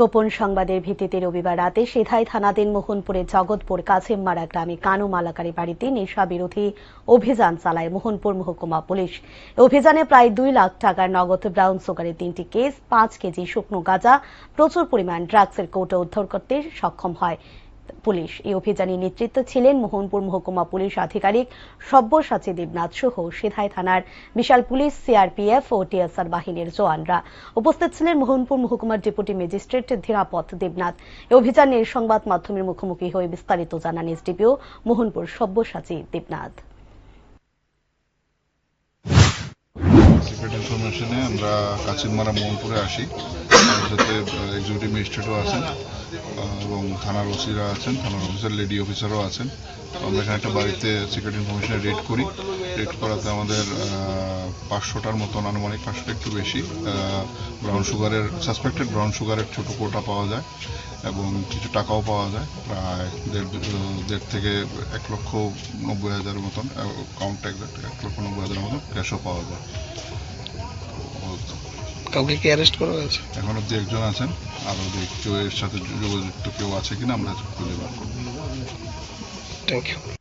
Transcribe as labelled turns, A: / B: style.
A: গোপন সংবাদের ভিত্তিতে রবিবার রাতে সেধাই থানাধীন মোহনপুরের জগৎপুর কাছেমমারা গ্রামে কানু মালাকারি বাড়িতে নেশা বিরোধী অভিযান চালায় মোহনপুর মহকুমা পুলিশ। অভিযানে প্রায় দুই লাখ টাকার নগদ ব্রাউন সুগারের তিনটি কেস, পাঁচ কেজি শুকনো গাঁজা, প্রচুর পরিমাণ ড্রাগসের কৌটো উদ্ধার করতে সক্ষম হয়। পুলিশ। এই অভিযানে নেতৃত্বে ছিলেন মোহনপুর মহকুমা পুলিশ আধিকারিক সব্যসাচী দেবনাথ সহ সেধাই থানার বিশাল পুলিশ, সিআরপিএফ ও টিএসআর বাহিনীর জওয়ানরা। উপস্থিত ছিলেন মোহনপুর মহকুমার ডেপুটি ম্যাজিস্ট্রেট ধীরাপথ দেবনাথ। এই অভিযানের সংবাদ মাধ্যমের মুখোমুখি হয়ে বিস্তারিত জানান এসডিপিও মোহনপুর সব্যসাচী দেবনাথ।
B: আমরা কাচিনমারা মোহনপুরে আসি। সাথে এক্সিকিউটিভ ম্যাজিস্ট্রেটও আছেন এবং থানার ওসিরা আছেন, থানার অফিসার লেডি অফিসারও আছেন। আমরা এখানে একটা বাড়িতে সিক্রেট ইনফরমেশনে রেড করি। রেড করাতে আমাদের পাঁচশোটার মতন আনুমানিক, পাঁচশোটা একটু বেশি ব্রাউন সুগারের সাসপেক্টেড ব্রাউন সুগারের ছোট কোটা পাওয়া যায় এবং কিছু টাকাও পাওয়া যায়। প্রায় দেড় দেড় থেকে এক লক্ষ নব্বই হাজারের মতন কাউন্ট এক লক্ষ নব্বই হাজারের মতন ক্যাশও পাওয়া যায়।
C: কাউকে কি অ্যারেস্ট করা হয়েছে?
B: এখন অব্দি একজন আছেন। আর ওদের কেউ এর সাথে যোগাযুক্ত কেউ আছে কিনা আমরা খুঁজে বার করব।
C: Thank you